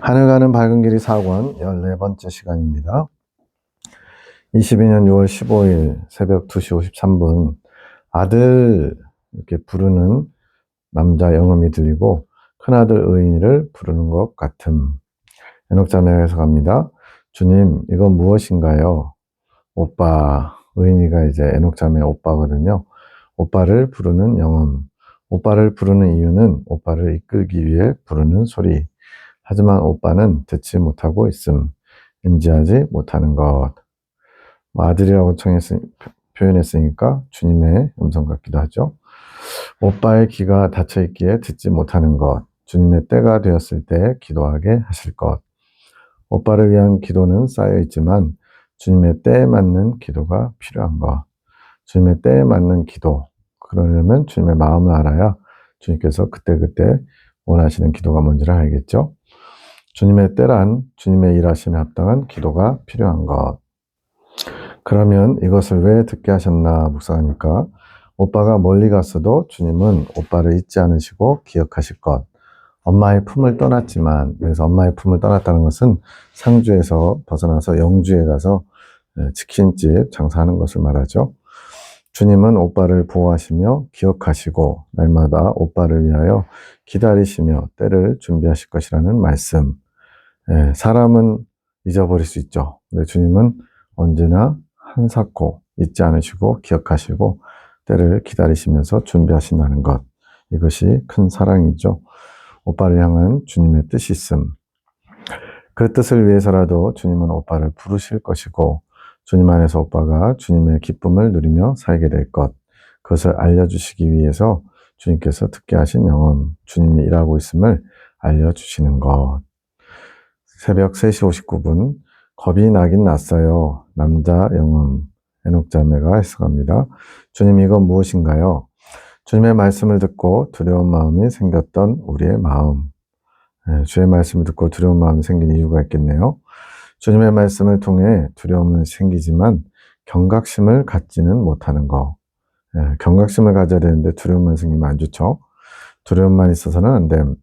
하늘 가는 밝은 길이 4권 14번째 시간입니다. 22년 6월 15일 새벽 2시 53분 아들 이렇게 부르는 남자 영음이 들리고 큰아들 의인이를 부르는 것 같음. 에녹자매에서 갑니다. 주님, 이건 무엇인가요? 오빠, 의인이가 이제 에녹자매 오빠거든요. 오빠를 부르는 영음. 오빠를 부르는 이유는 오빠를 이끌기 위해 부르는 소리. 하지만 오빠는 듣지 못하고 있음. 인지하지 못하는 것. 뭐 아들이라고 청했으, 표현했으니까 주님의 음성 같기도 하죠. 오빠의 귀가 닫혀 있기에 듣지 못하는 것. 주님의 때가 되었을 때 기도하게 하실 것. 오빠를 위한 기도는 쌓여 있지만 주님의 때에 맞는 기도가 필요한 것. 주님의 때에 맞는 기도. 그러려면 주님의 마음을 알아야 주님께서 그때그때 원하시는 기도가 뭔지를 알겠죠? 주님의 때란 주님의 일하심에 합당한 기도가 필요한 것. 그러면 이것을 왜 듣게 하셨나 묵상하니까 오빠가 멀리 갔어도 주님은 오빠를 잊지 않으시고 기억하실 것. 엄마의 품을 떠났지만, 그래서 엄마의 품을 떠났다는 것은 상주에서 벗어나서 영주에 가서 예, 치킨집 장사하는 것을 말하죠. 주님은 오빠를 보호하시며 기억하시고 날마다 오빠를 위하여 기다리시며 때를 준비하실 것이라는 말씀. 예, 사람은 잊어버릴 수 있죠. 근데 주님은 언제나 한사코 잊지 않으시고 기억하시고 때를 기다리시면서 준비하신다는 것. 이것이 큰 사랑이죠. 오빠를 향한 주님의 뜻이 있음. 그 뜻을 위해서라도 주님은 오빠를 부르실 것이고 주님 안에서 오빠가 주님의 기쁨을 누리며 살게 될 것. 그것을 알려주시기 위해서 주님께서 듣게 하신 영혼, 주님이 일하고 있음을 알려주시는 것. 새벽 3시 59분, 겁이 나긴 났어요. 남자 영혼, 에녹자매가 해석합니다. 주님 이건 무엇인가요? 주님의 말씀을 듣고 두려운 마음이 생겼던 우리의 마음. 네, 주의 말씀을 듣고 두려운 마음이 생긴 이유가 있겠네요. 주님의 말씀을 통해 두려움은 생기지만 경각심을 갖지는 못하는 거. 네, 경각심을 가져야 되는데 두려움만 생기면 안 좋죠. 두려움만 있어서는 안 됨.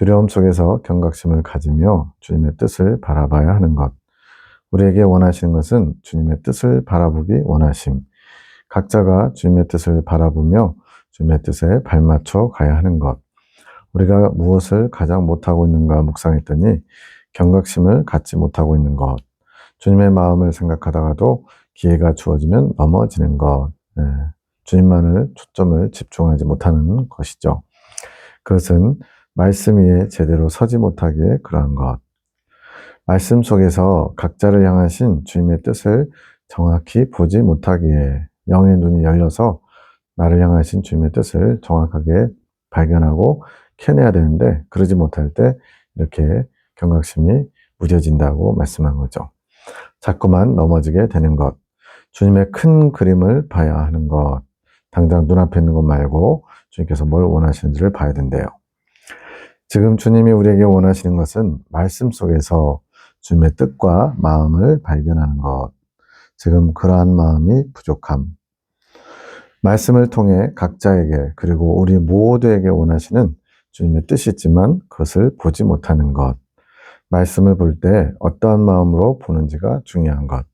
두려움 속에서 경각심을 가지며 주님의 뜻을 바라봐야 하는 것. 우리에게 원하시는 것은 주님의 뜻을 바라보기 원하심. 각자가 주님의 뜻을 바라보며 주님의 뜻에 발맞춰 가야 하는 것. 우리가 무엇을 가장 못하고 있는가 묵상했더니 경각심을 갖지 못하고 있는 것. 주님의 마음을 생각하다가도 기회가 주어지면 넘어지는 것. 네. 주님만을 초점을 집중하지 못하는 것이죠. 그것은 말씀 위에 제대로 서지 못하기에 그러한 것. 말씀 속에서 각자를 향하신 주님의 뜻을 정확히 보지 못하기에 영의 눈이 열려서 나를 향하신 주님의 뜻을 정확하게 발견하고 캐내야 되는데 그러지 못할 때 이렇게 경각심이 무뎌진다고 말씀한 거죠. 자꾸만 넘어지게 되는 것. 주님의 큰 그림을 봐야 하는 것. 당장 눈앞에 있는 것 말고 주님께서 뭘 원하시는지를 봐야 된대요. 지금 주님이 우리에게 원하시는 것은 말씀 속에서 주님의 뜻과 마음을 발견하는 것. 지금 그러한 마음이 부족함. 말씀을 통해 각자에게 그리고 우리 모두에게 원하시는 주님의 뜻이 있지만 그것을 보지 못하는 것. 말씀을 볼 때 어떠한 마음으로 보는지가 중요한 것.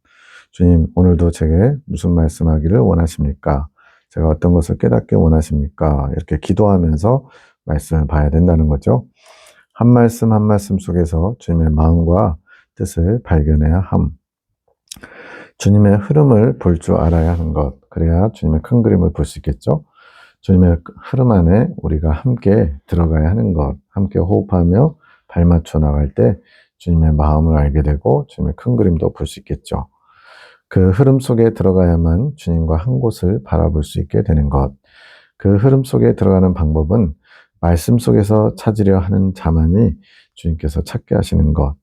주님, 오늘도 제게 무슨 말씀하기를 원하십니까? 제가 어떤 것을 깨닫기 원하십니까? 이렇게 기도하면서 말씀을 봐야 된다는 거죠. 한 말씀 한 말씀 속에서 주님의 마음과 뜻을 발견해야 함. 주님의 흐름을 볼 줄 알아야 하는 것. 그래야 주님의 큰 그림을 볼 수 있겠죠. 주님의 흐름 안에 우리가 함께 들어가야 하는 것. 함께 호흡하며 발맞춰 나갈 때 주님의 마음을 알게 되고 주님의 큰 그림도 볼 수 있겠죠. 그 흐름 속에 들어가야만 주님과 한 곳을 바라볼 수 있게 되는 것. 그 흐름 속에 들어가는 방법은 말씀 속에서 찾으려 하는 자만이 주님께서 찾게 하시는 것.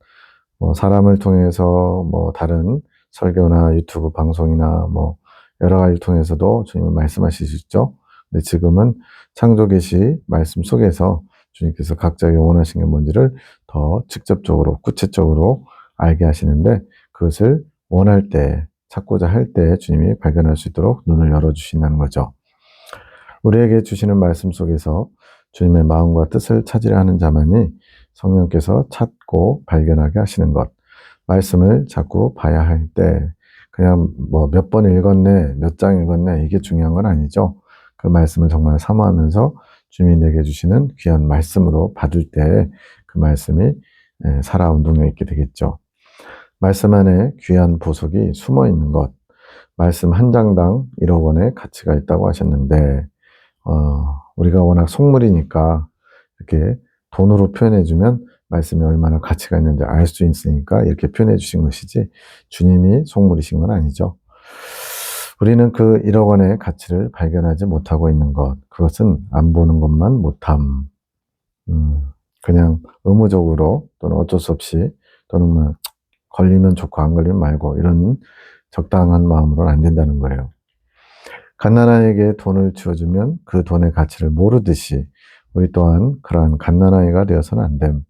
뭐 사람을 통해서 뭐 다른 설교나 유튜브 방송이나 뭐 여러 가지를 통해서도 주님은 말씀하실 수 있죠. 근데 지금은 창조계시 말씀 속에서 주님께서 각자에게 원하신 게 뭔지를 더 직접적으로 구체적으로 알게 하시는데 그것을 원할 때 찾고자 할 때 주님이 발견할 수 있도록 눈을 열어 주신다는 거죠. 우리에게 주시는 말씀 속에서 주님의 마음과 뜻을 찾으려 하는 자만이 성령께서 찾고 발견하게 하시는 것. 말씀을 자꾸 봐야 할 때, 그냥 뭐 몇 번 읽었네, 몇 장 읽었네, 이게 중요한 건 아니죠. 그 말씀을 정말 사모하면서 내게 주시는 귀한 말씀으로 받을 때 그 말씀이 예, 살아온 능력 있게 되겠죠. 말씀 안에 귀한 보석이 숨어 있는 것. 말씀 한 장당 1억 원의 가치가 있다고 하셨는데, 어, 우리가 워낙 속물이니까 이렇게 돈으로 표현해주면 말씀이 얼마나 가치가 있는지 알 수 있으니까 이렇게 표현해 주신 것이지 주님이 속물이신 건 아니죠. 우리는 그 1억 원의 가치를 발견하지 못하고 있는 것, 그것은 안 보는 것만 못함. 음, 그냥 의무적으로 또는 어쩔 수 없이 또는 뭐 걸리면 좋고 안 걸리면 말고 이런 적당한 마음으로는 안 된다는 거예요. 갓난아이에게 돈을 주어주면 그 돈의 가치를 모르듯이 우리 또한 그러한 갓난아이가 되어서는 안 됨.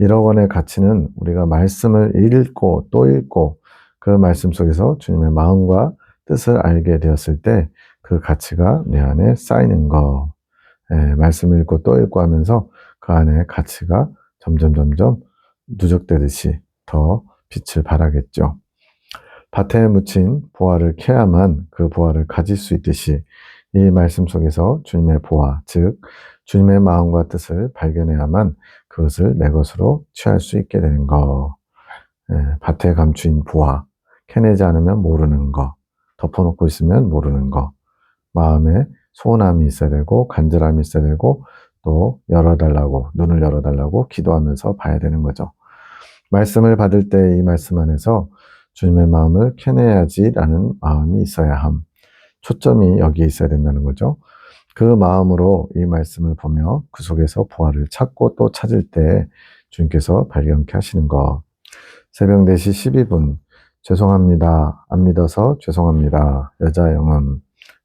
1억 원의 가치는 우리가 말씀을 읽고 또 읽고 그 말씀 속에서 주님의 마음과 뜻을 알게 되었을 때 그 가치가 내 안에 쌓이는 거. 예, 말씀을 읽고 또 읽고 하면서 그 안에 가치가 점점 점점 누적되듯이 더 빛을 발하겠죠. 밭에 묻힌 보화를 캐야만 그 보화를 가질 수 있듯이 이 말씀 속에서 주님의 보화, 즉 주님의 마음과 뜻을 발견해야만 그것을 내 것으로 취할 수 있게 되는 거. 예, 밭에 감추인 보화, 캐내지 않으면 모르는 거, 덮어놓고 있으면 모르는 거, 마음에 소원함이 있어야 되고 간절함이 있어야 되고 또 열어달라고 눈을 열어달라고 기도하면서 봐야 되는 거죠. 말씀을 받을 때 이 말씀 안에서 주님의 마음을 캐내야지라는 마음이 있어야 함. 초점이 여기에 있어야 된다는 거죠. 그 마음으로 이 말씀을 보며 그 속에서 보화를 찾고 또 찾을 때 주님께서 발견케 하시는 것. 새벽 4시 12분. 죄송합니다. 안 믿어서 죄송합니다. 여자 영음.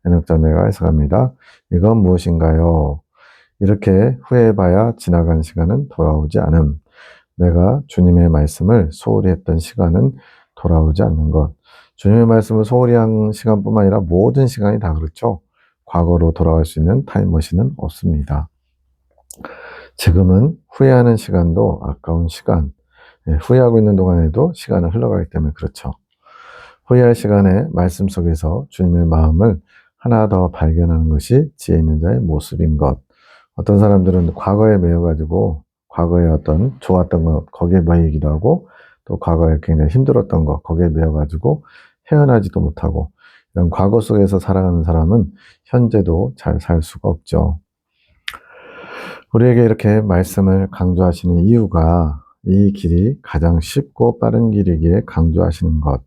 해넉자매가 해석합니다. 이건 무엇인가요? 이렇게 후회해봐야 지나간 시간은 돌아오지 않음. 내가 주님의 말씀을 소홀히 했던 시간은 돌아오지 않는 것. 주님의 말씀을 소홀히 한 시간뿐만 아니라 모든 시간이 다 그렇죠. 과거로 돌아갈 수 있는 타임머신은 없습니다. 지금은 후회하는 시간도 아까운 시간, 예, 후회하고 있는 동안에도 시간은 흘러가기 때문에 그렇죠. 후회할 시간에 말씀 속에서 주님의 마음을 하나 더 발견하는 것이 지혜 있는 자의 모습인 것. 어떤 사람들은 과거에 매여가지고 과거에 어떤 좋았던 것 거기에 매이기도 하고 또 과거에 굉장히 힘들었던 것 거기에 매여 가지고 헤어나지도 못하고 이런 과거 속에서 살아가는 사람은 현재도 잘 살 수가 없죠. 우리에게 이렇게 말씀을 강조하시는 이유가 이 길이 가장 쉽고 빠른 길이기에 강조하시는 것.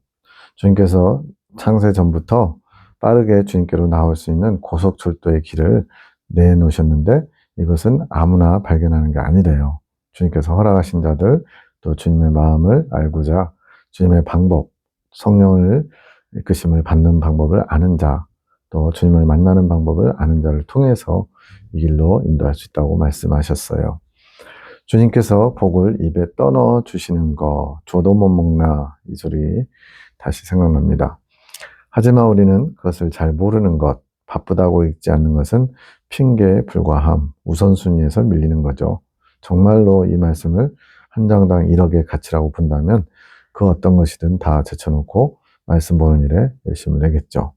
주님께서 창세 전부터 빠르게 주님께로 나올 수 있는 고속철도의 길을 내놓으셨는데 이것은 아무나 발견하는 게 아니래요. 주님께서 허락하신 자들, 또 주님의 마음을 알고자 주님의 방법, 성령을 이끄심을 받는 방법을 아는 자, 또 주님을 만나는 방법을 아는 자를 통해서 이 길로 인도할 수 있다고 말씀하셨어요. 주님께서 복을 입에 떠넣어 주시는 거, 줘도 못 먹나, 이 소리 다시 생각납니다. 하지만 우리는 그것을 잘 모르는 것, 바쁘다고 읽지 않는 것은 핑계에 불과함, 우선순위에서 밀리는 거죠. 정말로 이 말씀을 한 장당 1억의 가치라고 본다면 그 어떤 것이든 다 제쳐놓고 말씀 보는 일에 열심을 내겠죠.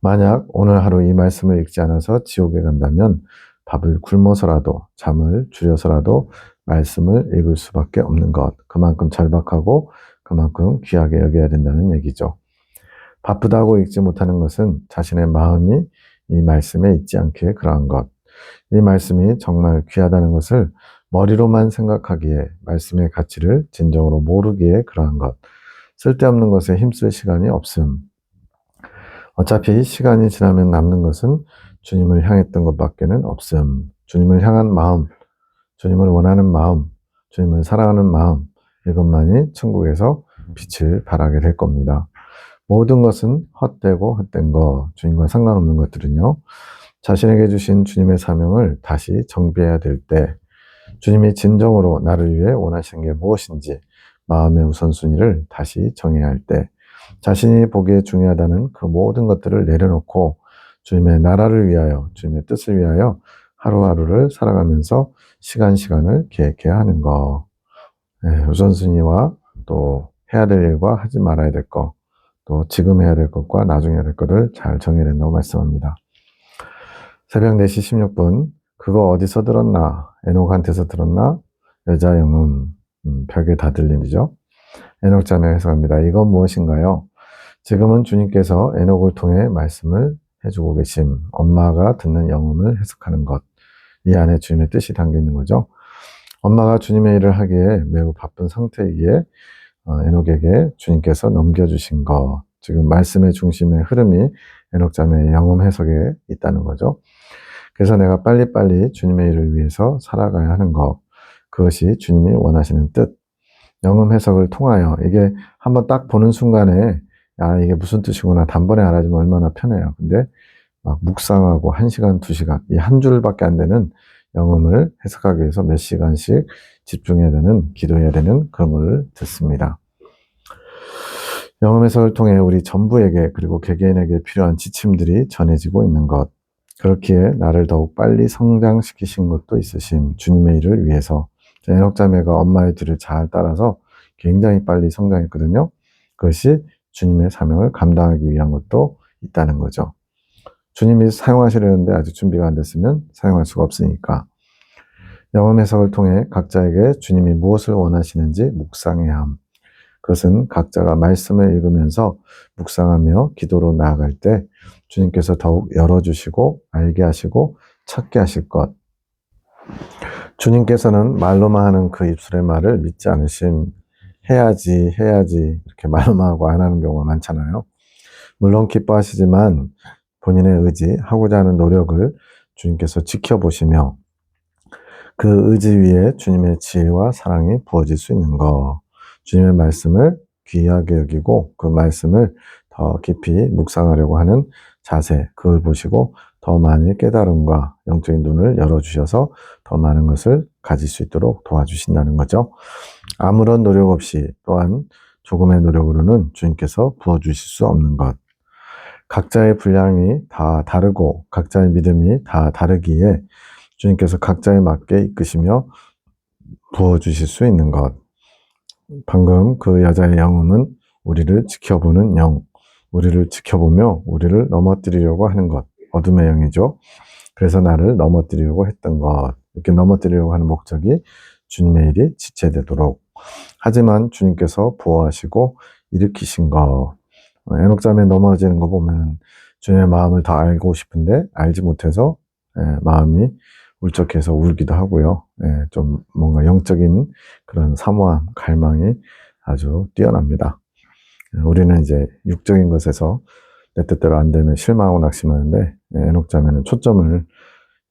만약 오늘 하루 이 말씀을 읽지 않아서 지옥에 간다면 밥을 굶어서라도 잠을 줄여서라도 말씀을 읽을 수밖에 없는 것. 그만큼 절박하고 그만큼 귀하게 여겨야 된다는 얘기죠. 바쁘다고 읽지 못하는 것은 자신의 마음이 이 말씀에 있지 않기에 그러한 것. 이 말씀이 정말 귀하다는 것을 머리로만 생각하기에 말씀의 가치를 진정으로 모르기에 그러한 것. 쓸데없는 것에 힘쓸 시간이 없음. 어차피 시간이 지나면 남는 것은 주님을 향했던 것밖에는 없음. 주님을 향한 마음, 주님을 원하는 마음, 주님을 사랑하는 마음, 이것만이 천국에서 빛을 발하게 될 겁니다. 모든 것은 헛되고 헛된 것, 주님과 상관없는 것들은요, 자신에게 주신 주님의 사명을 다시 정비해야 될 때, 주님이 진정으로 나를 위해 원하시는 게 무엇인지 마음의 우선순위를 다시 정해야 할 때, 자신이 보기에 중요하다는 그 모든 것들을 내려놓고 주님의 나라를 위하여, 주님의 뜻을 위하여 하루하루를 살아가면서 시간 시간을 계획해야 하는 거. 예, 우선순위와 또 해야 될 일과 하지 말아야 될 것, 또 지금 해야 될 것과 나중에 해야 될 것을 잘 정해야 된다고 말씀합니다. 새벽 4시 16분, 그거 어디서 들었나? 에녹한테서 들었나? 여자 영음, 음, 벽에 다 들리죠? 에녹 자매 해석합니다. 이건 무엇인가요? 지금은 주님께서 에녹을 통해 말씀을 해주고 계심, 엄마가 듣는 영음을 해석하는 것. 이 안에 주님의 뜻이 담겨 있는 거죠. 엄마가 주님의 일을 하기에 매우 바쁜 상태이기에 어, 에녹에게 주님께서 넘겨주신 것, 지금 말씀의 중심의 흐름이 에녹 자매의 영음 해석에 있다는 거죠. 그래서 내가 빨리빨리 주님의 일을 위해서 살아가야 하는 것, 그것이 주님이 원하시는 뜻. 영음 해석을 통하여 이게 한번 딱 보는 순간에 아 이게 무슨 뜻이구나 단번에 알아주면 얼마나 편해요. 근데 막 묵상하고 한 시간, 두 시간 이 한 줄밖에 안 되는 영음을 해석하기 위해서 몇 시간씩 집중해야 되는 기도해야 되는 그런 걸 듣습니다. 영음 해석을 통해 우리 전부에게 그리고 개개인에게 필요한 지침들이 전해지고 있는 것. 그렇기에 나를 더욱 빨리 성장시키신 것도 있으심. 주님의 일을 위해서. 에녹자매가 엄마의 뒤를 잘 따라서 굉장히 빨리 성장했거든요. 그것이 주님의 사명을 감당하기 위한 것도 있다는 거죠. 주님이 사용하시려는데 아직 준비가 안 됐으면 사용할 수가 없으니까. 영험 해석을 통해 각자에게 주님이 무엇을 원하시는지 묵상해야 함. 그것은 각자가 말씀을 읽으면서 묵상하며 기도로 나아갈 때 주님께서 더욱 열어주시고 알게 하시고 찾게 하실 것. 주님께서는 말로만 하는 그 입술의 말을 믿지 않으심. 해야지, 해야지. 이렇게 말로만 하고 안 하는 경우가 많잖아요. 물론 기뻐하시지만 본인의 의지, 하고자 하는 노력을 주님께서 지켜보시며 그 의지 위에 주님의 지혜와 사랑이 부어질 수 있는 것. 주님의 말씀을 귀하게 여기고 그 말씀을 더 깊이 묵상하려고 하는 자세, 그걸 보시고 더 많이 깨달음과 영적인 눈을 열어주셔서 더 많은 것을 가질 수 있도록 도와주신다는 거죠. 아무런 노력 없이 또한 조금의 노력으로는 주님께서 부어주실 수 없는 것. 각자의 분량이 다 다르고 각자의 믿음이 다 다르기에 주님께서 각자에 맞게 이끄시며 부어주실 수 있는 것. 방금 그 여자의 영음은 우리를 지켜보는 영, 우리를 지켜보며 우리를 넘어뜨리려고 하는 것. 어둠의 영이죠. 그래서 나를 넘어뜨리려고 했던 것. 이렇게 넘어뜨리려고 하는 목적이 주님의 일이 지체되도록. 하지만 주님께서 보호하시고 일으키신 것. 에녹자매 넘어지는 거 보면 주님의 마음을 더 알고 싶은데 알지 못해서 예, 마음이 울적해서 울기도 하고요. 예, 좀 뭔가 영적인 그런 사모함, 갈망이 아주 뛰어납니다. 예, 우리는 이제 육적인 것에서 내 뜻대로 안 되면 실망하고 낙심하는데 예, 에녹 자매는 초점을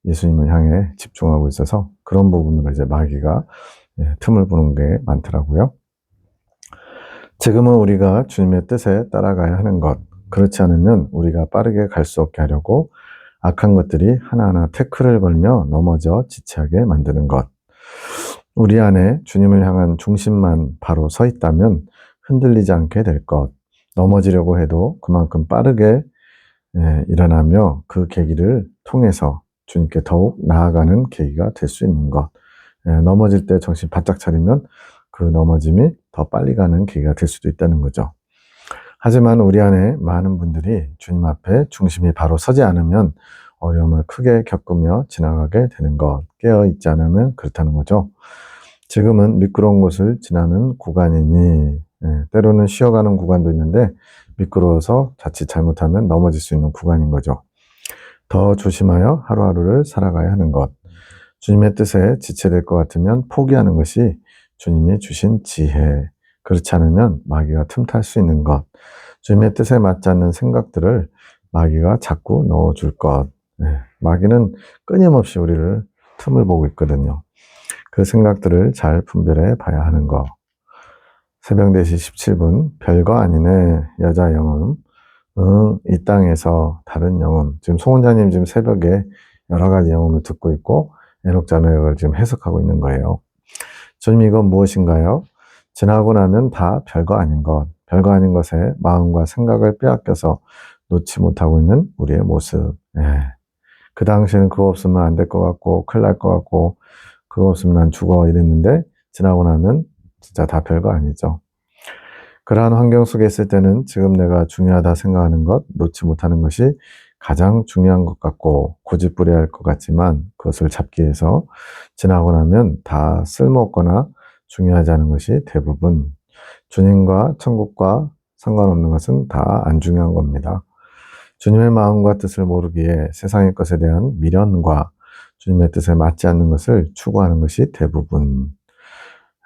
예수님을 향해 집중하고 있어서 그런 부분으로 이제 마귀가 예, 틈을 부는 게 많더라고요. 지금은 우리가 주님의 뜻에 따라가야 하는 것. 그렇지 않으면 우리가 빠르게 갈 수 없게 하려고 악한 것들이 하나하나 태클을 걸며 넘어져 지체하게 만드는 것. 우리 안에 주님을 향한 중심만 바로 서 있다면 흔들리지 않게 될 것. 넘어지려고 해도 그만큼 빠르게 예, 일어나며 그 계기를 통해서 주님께 더욱 나아가는 계기가 될 수 있는 것. 예, 넘어질 때 정신 바짝 차리면 그 넘어짐이 더 빨리 가는 계기가 될 수도 있다는 거죠. 하지만 우리 안에 많은 분들이 주님 앞에 중심이 바로 서지 않으면 어려움을 크게 겪으며 지나가게 되는 것, 깨어 있지 않으면 그렇다는 거죠. 지금은 미끄러운 곳을 지나는 구간이니, 예, 때로는 쉬어가는 구간도 있는데, 미끄러워서 자칫 잘못하면 넘어질 수 있는 구간인 거죠. 더 조심하여 하루하루를 살아가야 하는 것. 주님의 뜻에 지체될 것 같으면 포기하는 것이 주님이 주신 지혜. 그렇지 않으면 마귀가 틈탈 수 있는 것. 주님의 뜻에 맞지 않는 생각들을 마귀가 자꾸 넣어줄 것. 네, 마귀는 끊임없이 우리를 틈을 보고 있거든요. 그 생각들을 잘 분별해 봐야 하는 것. 새벽 4시 17분, 별거 아니네, 여자 영음. 응, 이 땅에서 다른 영음. 지금 송원자님 지금 새벽에 여러 가지 영음을 듣고 있고, 에녹자매를 지금 해석하고 있는 거예요. 주님 이건 무엇인가요? 지나고 나면 다 별거 아닌 것, 별거 아닌 것에 마음과 생각을 빼앗겨서 놓지 못하고 있는 우리의 모습. 예. 그 당시에는 그거 없으면 안 될 것 같고, 큰일 날 것 같고, 그거 없으면 난 죽어 이랬는데, 지나고 나면 진짜 다 별거 아니죠. 그러한 환경 속에 있을 때는 지금 내가 중요하다 생각하는 것, 놓지 못하는 것이 가장 중요한 것 같고 고집부려할 것 같지만 그것을 잡기 위해서 지나고 나면 다 쓸모없거나 중요하지 않은 것이 대부분 주님과 천국과 상관없는 것은 다 안 중요한 겁니다. 주님의 마음과 뜻을 모르기에 세상의 것에 대한 미련과 주님의 뜻에 맞지 않는 것을 추구하는 것이 대부분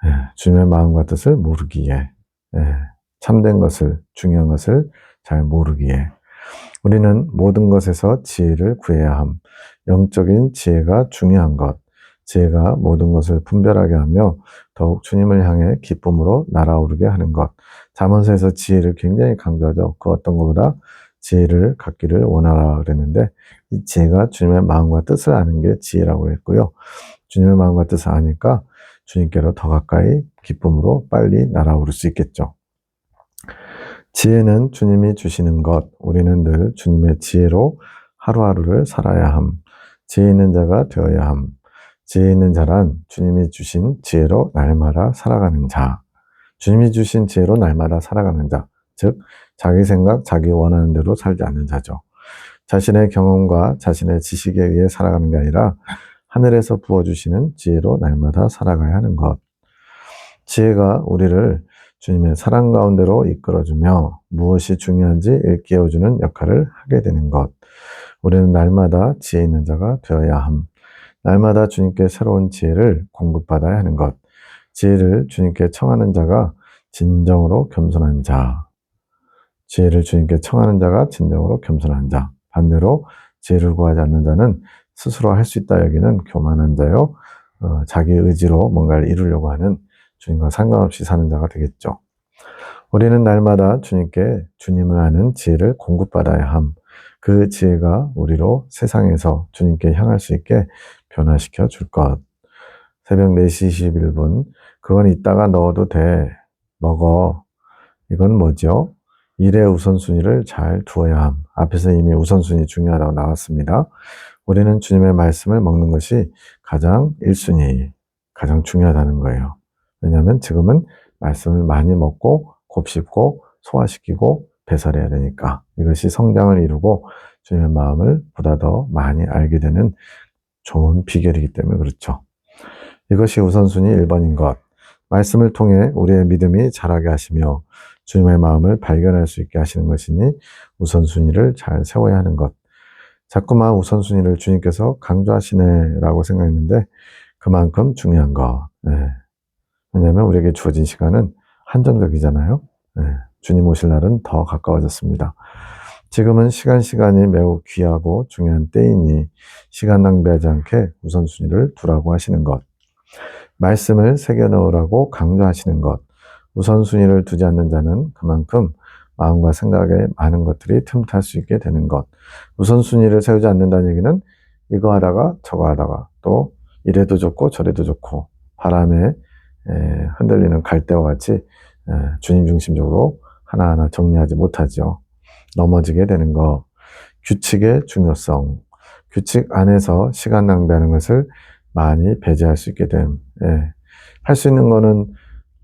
예, 주님의 마음과 뜻을 모르기에 예, 참된 것을 중요한 것을 잘 모르기에 우리는 모든 것에서 지혜를 구해야 함. 영적인 지혜가 중요한 것. 지혜가 모든 것을 분별하게 하며 더욱 주님을 향해 기쁨으로 날아오르게 하는 것. 자문서에서 지혜를 굉장히 강조하죠. 그 어떤 것보다 지혜를 갖기를 원하라 그랬는데 이 지혜가 주님의 마음과 뜻을 아는 게 지혜라고 했고요. 주님의 마음과 뜻을 아니까 주님께로 더 가까이 기쁨으로 빨리 날아오를 수 있겠죠. 지혜는 주님이 주시는 것, 우리는 늘 주님의 지혜로 하루하루를 살아야 함. 지혜 있는 자가 되어야 함. 지혜 있는 자란 주님이 주신 지혜로 날마다 살아가는 자. 주님이 주신 지혜로 날마다 살아가는 자. 즉, 자기 생각, 자기 원하는 대로 살지 않는 자죠. 자신의 경험과 자신의 지식에 의해 살아가는 게 아니라 하늘에서 부어주시는 지혜로 날마다 살아가야 하는 것. 지혜가 우리를 주님의 사랑 가운데로 이끌어주며 무엇이 중요한지 일깨워주는 역할을 하게 되는 것. 우리는 날마다 지혜 있는 자가 되어야 함. 날마다 주님께 새로운 지혜를 공급받아야 하는 것. 지혜를 주님께 청하는 자가 진정으로 겸손한 자. 지혜를 주님께 청하는 자가 진정으로 겸손한 자. 반대로 지혜를 구하지 않는 자는 스스로 할 수 있다 여기는 교만한 자요. 어, 자기 의지로 뭔가를 이루려고 하는 주님과 상관없이 사는 자가 되겠죠. 우리는 날마다 주님께 주님을 아는 지혜를 공급받아야 함. 그 지혜가 우리로 세상에서 주님께 향할 수 있게 변화시켜 줄 것. 새벽 4시 21분. 그건 이따가 넣어도 돼. 먹어. 이건 뭐죠? 일의 우선순위를 잘 두어야 함. 앞에서 이미 우선순위 중요하다고 나왔습니다. 우리는 주님의 말씀을 먹는 것이 가장 1순위, 가장 중요하다는 거예요. 왜냐하면 지금은 말씀을 많이 먹고 곱씹고 소화시키고 배설해야 되니까 이것이 성장을 이루고 주님의 마음을 보다 더 많이 알게 되는 좋은 비결이기 때문에 그렇죠. 이것이 우선순위 1번인 것. 말씀을 통해 우리의 믿음이 자라게 하시며 주님의 마음을 발견할 수 있게 하시는 것이니 우선순위를 잘 세워야 하는 것. 자꾸만 우선순위를 주님께서 강조하시네라고 생각했는데 그만큼 중요한 것. 네. 왜냐하면 우리에게 주어진 시간은 한정적이잖아요. 네. 주님 오실 날은 더 가까워졌습니다. 지금은 시간 시간이 매우 귀하고 중요한 때이니 시간 낭비하지 않게 우선순위를 두라고 하시는 것. 말씀을 새겨 넣으라고 강조하시는 것. 우선순위를 두지 않는 자는 그만큼 마음과 생각에 많은 것들이 틈탈 수 있게 되는 것. 우선순위를 세우지 않는다는 얘기는 이거 하다가 저거 하다가 또 이래도 좋고 저래도 좋고 바람에 흔들리는 갈대와 같이 주님 중심적으로 하나하나 정리하지 못하죠. 넘어지게 되는 거. 규칙의 중요성. 규칙 안에서 시간 낭비하는 것을 많이 배제할 수 있게 됨. 예. 할수 있는 거는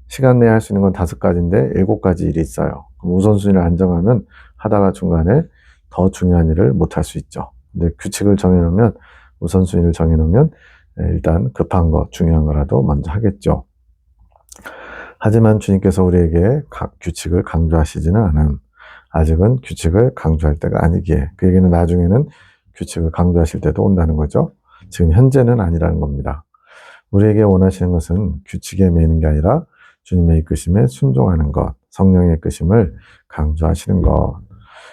시간 내에 할 수 있는 건 다섯 가지인데 일곱 가지 일이 있어요. 우선순위를 안정하면 하다가 중간에 더 중요한 일을 못 할 수 있죠. 근데 규칙을 정해놓으면 우선순위를 정해놓으면 일단 급한 거, 중요한 거라도 먼저 하겠죠. 하지만 주님께서 우리에게 각 규칙을 강조하시지는 않음. 아직은 규칙을 강조할 때가 아니기에 그 얘기는 나중에는 규칙을 강조하실 때도 온다는 거죠. 지금 현재는 아니라는 겁니다. 우리에게 원하시는 것은 규칙에 매이는 게 아니라 주님의 이끄심에 순종하는 것, 성령의 이끄심을 강조하시는 것.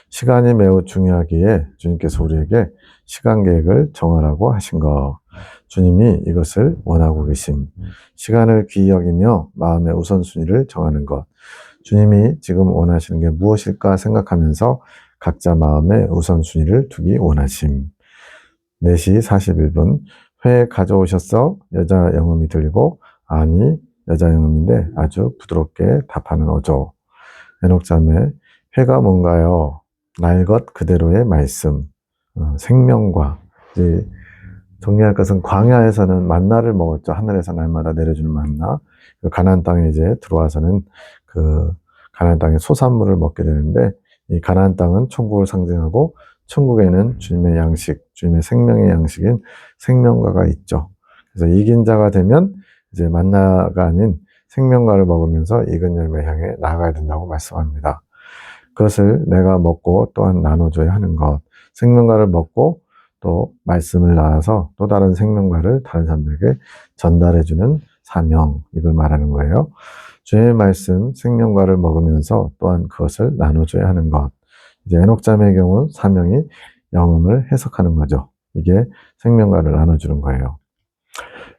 시간이 매우 중요하기에 주님께서 우리에게 시간 계획을 정하라고 하신 것. 주님이 이것을 원하고 계심. 시간을 귀히 여기며 마음의 우선순위를 정하는 것. 주님이 지금 원하시는 게 무엇일까 생각하면서 각자 마음의 우선순위를 두기 원하심. 4시 41분. 회 가져오셨어? 여자 영음이 들리고, 아니, 여자 영음인데 아주 부드럽게 답하는 어조. 에녹자매, 회가 뭔가요? 날 것 그대로의 말씀, 어, 생명과, 이제 정리할 것은 광야에서는 만나를 먹었죠. 하늘에서 날마다 내려주는 만나. 그 가나안 땅에 이제 들어와서는 그 가나안 땅의 소산물을 먹게 되는데 이 가나안 땅은 천국을 상징하고 천국에는 주님의 양식, 주님의 생명의 양식인 생명과가 있죠. 그래서 이긴 자가 되면 이제 만나가 아닌 생명과를 먹으면서 익은 열매 향해 나아가야 된다고 말씀합니다. 그것을 내가 먹고 또한 나눠줘야 하는 것. 생명과를 먹고 또 말씀을 나와서 또 다른 생명과를 다른 사람들에게 전달해주는 사명, 이걸 말하는 거예요. 주의 말씀, 생명과를 먹으면서 또한 그것을 나눠줘야 하는 것. 이제 에녹자매의 경우 사명이 영음을 해석하는 거죠. 이게 생명과를 나눠주는 거예요.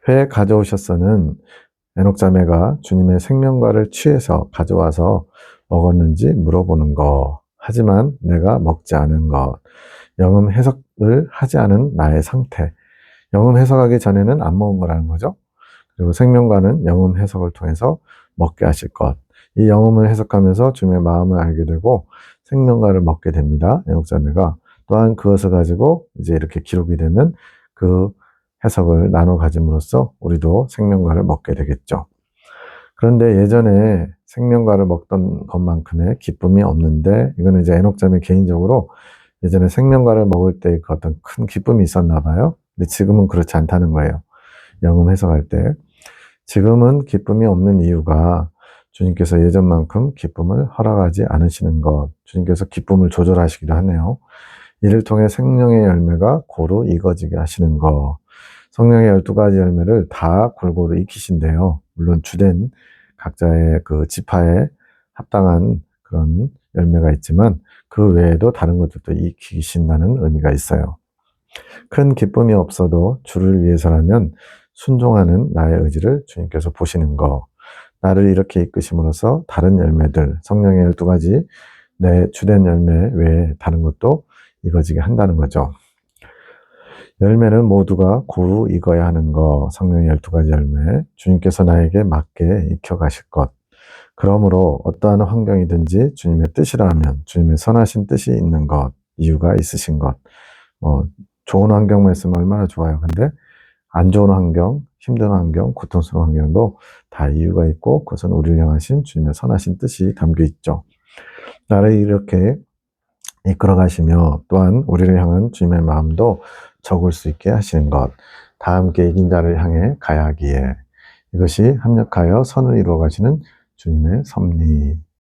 회 가져오셨어는 에녹자매가 주님의 생명과를 취해서 가져와서 먹었는지 물어보는 거. 하지만 내가 먹지 않은 것. 영음 해석을 하지 않은 나의 상태. 영음 해석하기 전에는 안 먹은 거라는 거죠. 그리고 생명과는 영음 해석을 통해서 먹게 하실 것. 이 영음을 해석하면서 주님의 마음을 알게 되고 생명과를 먹게 됩니다. 에녹자매가. 또한 그것을 가지고 이제 이렇게 기록이 되면 그 해석을 나눠 가짐으로써 우리도 생명과를 먹게 되겠죠. 그런데 예전에 생명과를 먹던 것만큼의 기쁨이 없는데 이거는 이제 에녹자매 개인적으로 예전에 생명과를 먹을 때 그 어떤 큰 기쁨이 있었나 봐요. 근데 지금은 그렇지 않다는 거예요. 영음 해석할 때. 지금은 기쁨이 없는 이유가 주님께서 예전만큼 기쁨을 허락하지 않으시는 것. 주님께서 기쁨을 조절하시기도 하네요. 이를 통해 생명의 열매가 고루 익어지게 하시는 것. 성령의 열두 가지 열매를 다 골고루 익히신대요. 물론 주된 각자의 그 지파에 합당한 그런 열매가 있지만 그 외에도 다른 것들도 익히신다는 의미가 있어요. 큰 기쁨이 없어도 주를 위해서라면 순종하는 나의 의지를 주님께서 보시는 거. 나를 이렇게 이끄심으로써 다른 열매들, 성령의 열두 가지 내 주된 열매 외에 다른 것도 익어지게 한다는 거죠. 열매는 모두가 고루 익어야 하는 것, 성령의 열두 가지 열매, 주님께서 나에게 맞게 익혀가실 것. 그러므로 어떠한 환경이든지 주님의 뜻이라면 주님의 선하신 뜻이 있는 것, 이유가 있으신 것. 뭐 좋은 환경만 있으면 얼마나 좋아요. 근데 안 좋은 환경, 힘든 환경, 고통스러운 환경도 다 이유가 있고 그것은 우리를 향하신 주님의 선하신 뜻이 담겨 있죠. 나를 이렇게 이끌어 가시며 또한 우리를 향한 주님의 마음도 적을 수 있게 하시는 것. 다 함께 이긴 자를 향해 가야 하기에 이것이 합력하여 선을 이루어 가시는 주님의 섭리.